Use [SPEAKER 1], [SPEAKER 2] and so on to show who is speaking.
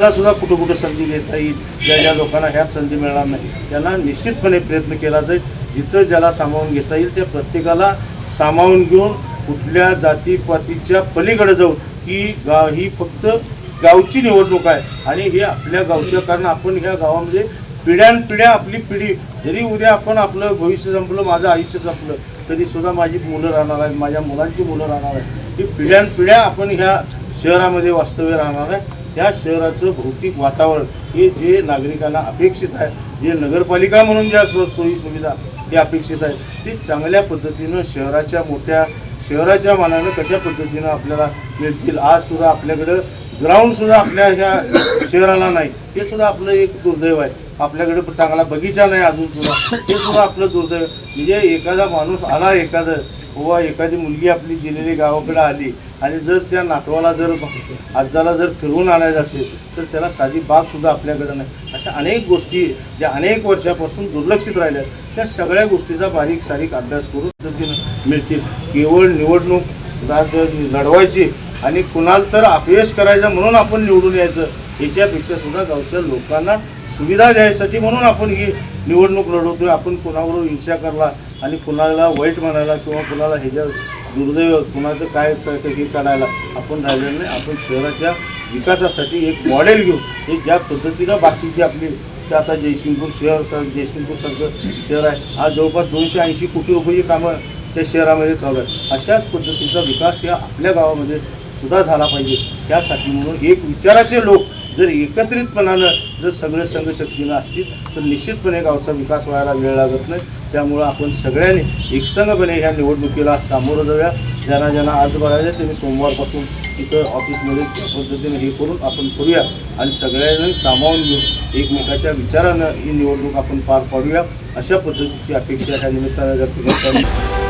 [SPEAKER 1] मला सुद्धा कुठं कुठं संधी घेता येईल ज्या ज्या लोकांना ह्यात संधी मिळणार नाही त्यांना निश्चितपणे प्रयत्न केला जाईल. जिथं ज्याला सामावून घेता येईल त्या प्रत्येकाला सामावून घेऊन कुठल्या जातीपातीच्या पलीकडे जाऊन ही गाव ही फक्त गावची निवडणूक आहे. आणि हे आपल्या गावच्या कारण आपण ह्या गावामध्ये पिढ्यानपिढ्या आपली पिढी जरी उद्या आपण आपलं भविष्य संपलं माझं आयुष्य संपलं तरी सुद्धा माझी मुलं राहणार आहेत माझ्या मुलांची मुलं राहणार आहेत. ही पिढ्यानपिढ्या आपण ह्या शहरामध्ये वास्तव्य राहणार आहे. त्या शहराचं भौतिक वातावरण हे जे नागरिकांना अपेक्षित आहे जे नगरपालिका म्हणून ज्या सो सोयी सुविधा हे अपेक्षित आहे ते चांगल्या पद्धतीनं शहराच्या मोठ्या शहराच्या मानानं कशा पद्धतीनं आपल्याला मिळतील? आज सुद्धा आपल्याकडं ग्राउंड सुद्धा आपल्या ह्या शहराला नाही. हे सुद्धा आपलं एक दुर्दैव आहे. आपल्याकडे चांगला बगीचा नाही अजून सुद्धा. हे सुद्धा आपलं दुर्दैव म्हणजे एखादा माणूस आला एखादं किंवा एखादी मुलगी आपली दिलेली गावाकडे आली आणि जर त्या नातवाला जर आजाला जर फिरवून आणायचं असेल तर त्याला साधी बाग सुद्धा आपल्याकडे नाही. अशा अनेक गोष्टी ज्या अनेक वर्षापासून दुर्लक्षित राहिल्या त्या सगळ्या गोष्टीचा बारीक सारीक अभ्यास करून पद्धतीनं मिळतील. केवळ निवडणूक लढवायची आणि कुणाला तर अपयश करायचं म्हणून आपण निवडून यायचं याच्यापेक्षा सुद्धा गावच्या लोकांना सुविधा द्यायसाठी म्हणून आपण ही निवडणूक लढवतोय. आपण कुणावर हिंसा करला आणि कुणाला वाईट म्हणायला किंवा कुणाला ह्याच्या दुर्दैव कुणाचं काय काय- हे काढायला आपण राहिलेलं नाही. आपण शहराच्या विकासासाठी एक मॉडेल घेऊ हे ज्या पद्धतीनं बाकीची आपली ते आता जयसिंगपूर शहर सर जयसिंगपूरसारखं शहर आहे. आज जवळपास दोनशे ऐंशी कोटी रुपये कामं त्या शहरामध्ये चालू आहे अशाच पद्धतीचा विकास या आपल्या गावामध्ये सुद्धा झाला पाहिजे. त्यासाठी म्हणून एक विचाराचे लोक जर एकत्रितपणानं जर सगळे संघशक्तीनं असतील तर निश्चितपणे गावचा विकास व्हायला वेळ लागत नाही. त्यामुळं आपण सगळ्यांनी एकसंघपणे ह्या निवडणुकीला सामोरं जाऊया. ज्यांना ज्यांना आज बघायचं त्यांनी सोमवारपासून तिथं ऑफिसमध्ये त्या पद्धतीने हे करून आपण करूया आणि सगळ्यांनी सामावून घेऊन एकमेकाच्या विचारानं ही निवडणूक आपण पार पाडूया. अशा पद्धतीची अपेक्षा ह्या निमित्तानं व्यक्त करतो.